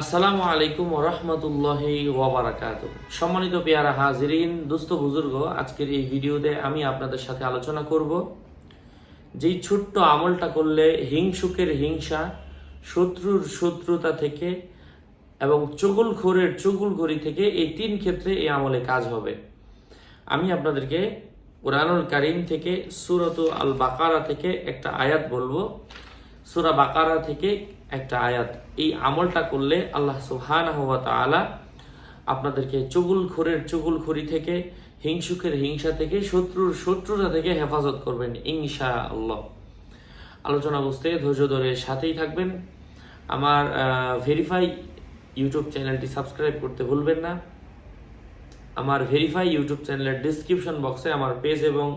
আসসালামু আলাইকুম রহমতুল্লাহি ওয়াবারাকাত সম্মানিত পেয়ারা হাজিরিন, দুস্থ বুজুর্গ, আজকের এই ভিডিওতে আমি আপনাদের সাথে আলোচনা করব যেই ছোট্ট আমলটা করলে হিংসুকের হিংসা, শত্রুর শত্রুতা থেকে এবং চুগুলখোরের চুগুলখড়ি থেকে এই তিন ক্ষেত্রে এই আমলে কাজ হবে। আমি আপনাদেরকে কোরআনুল কারিম থেকে সুরত আল বাকারা থেকে একটা আয়াত বলব। সুরা বাকারা থেকে একটা আয়াত। এই আমলটা করলে আল্লাহ সুবহানাহু ওয়া তাআলা আপনাদেরকে চুগুলখোরের চুগুলখড়ি থেকে, হিংসুকের হিংসা থেকে, শত্রুর শত্রুতা থেকে হেফাজত করবেন ইনশা আল্লাহ আলোচনা বুঝতে ধৈর্য ধরে সাথেই থাকবেন। আমার ভেরিফাই ইউটিউব চ্যানেলটি সাবস্ক্রাইব করতে ভুলবেন না। আমার ভেরিফাই ইউটিউব চ্যানেলের ডিসক্রিপশন বক্সে আমার পেজ এবং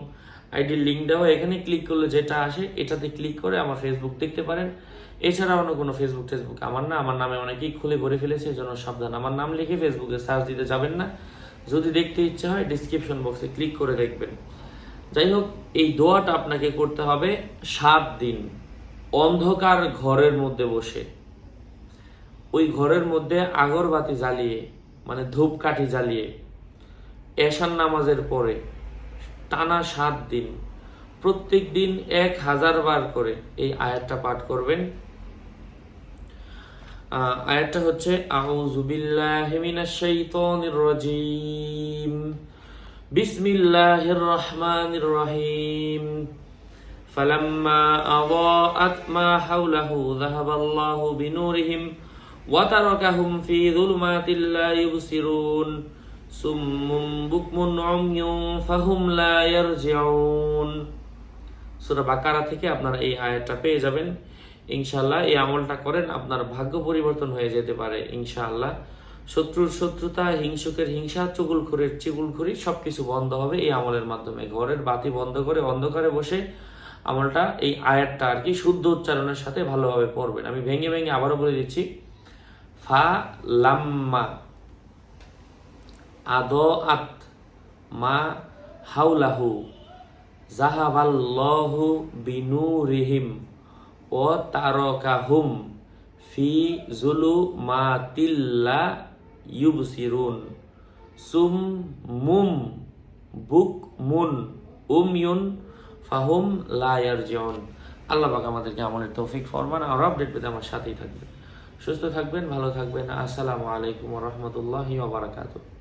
আইডির লিঙ্ক দেওয়া, এখানে ক্লিক করলে যেটা আসে, এটাতে ক্লিক করে আমার ফেসবুক দেখতে পারেন। এছাড়া অন্য কোনো ফেসবুক টেসবুক আমার না, আমার নামে অনেকেই খুলে ভরে ফেলেছে এজন্য সাবধান। আমার নাম লিখে ফেসবুকে সার্চ দিতে যাবেন না। যদি দেখতে ইচ্ছে হয় ডিসক্রিপশন বক্সে ক্লিক করে দেখবেন। যাই হোক, এই দোয়াটা আপনাকে করতে হবে সাত দিন অন্ধকার ঘরের মধ্যে বসে। ওই ঘরের মধ্যে আগরবাতি জ্বালিয়ে মানে ধূপকাঠি জ্বালিয়ে এশান নামাজের পরে টানা সাত দিন প্রত্যেক দিন এক হাজার বার করে এই আয়াতটা পাঠ করবেন আহ, আয়াতটা হচ্ছে আউযু বিল্লাহি মিনাশ শাইতানির রাজিম বিসমিল্লাহির রহমানির রহিম فلما أضاءت ما حوله ذهب الله بنورهم وتركهم في ظلمات لا يبصرون সুম্মুম বুকমুন অমিউ ফাহুম লা ইয়ারজিউন। সূরা বাকারা থেকে আপনারা এই আয়াতটা পেয়ে যাবেন। ইনশাল্লাহ এই আমলটা করেন, আপনার ভাগ্য পরিবর্তন হয়ে যেতে পারে ইনশাআল্লাহ। শত্রুর শত্রুতা, হিংসুকের হিংসা, চুগুলখুরের চিগুলখুরি সব কিছু বন্ধ হবে এই আমলের মাধ্যমে। ঘরের বাতি বন্ধ করে, অন্ধকারে বসে আমলটা, এই আয়াতটা আর কি শুদ্ধ উচ্চারণের সাথে ভালোভাবে পড়বেন। আমি ভেঙে ভেঙে আবারও বলে দিচ্ছি, ফা লাম্মা আদ আত মা হাউলাহু জাহাবাল্লাহু বিনুরিহিম ও তারকাহুম ফি জুলু মাতিল্লা ইউবসিরুন। সুম মুম বুক মুন উময়ুন ফাহুম লায়ারজিউন আল্লাহ পাক আমাদেরকে আমলের তৌফিক ফরমান আর আপডেট পেতে আমার সাথেই থাকবেন। সুস্থ থাকবেন, ভালো থাকবেন। আসসালামু আলাইকুম রহমতুল্লাহি বারাকাতুহু।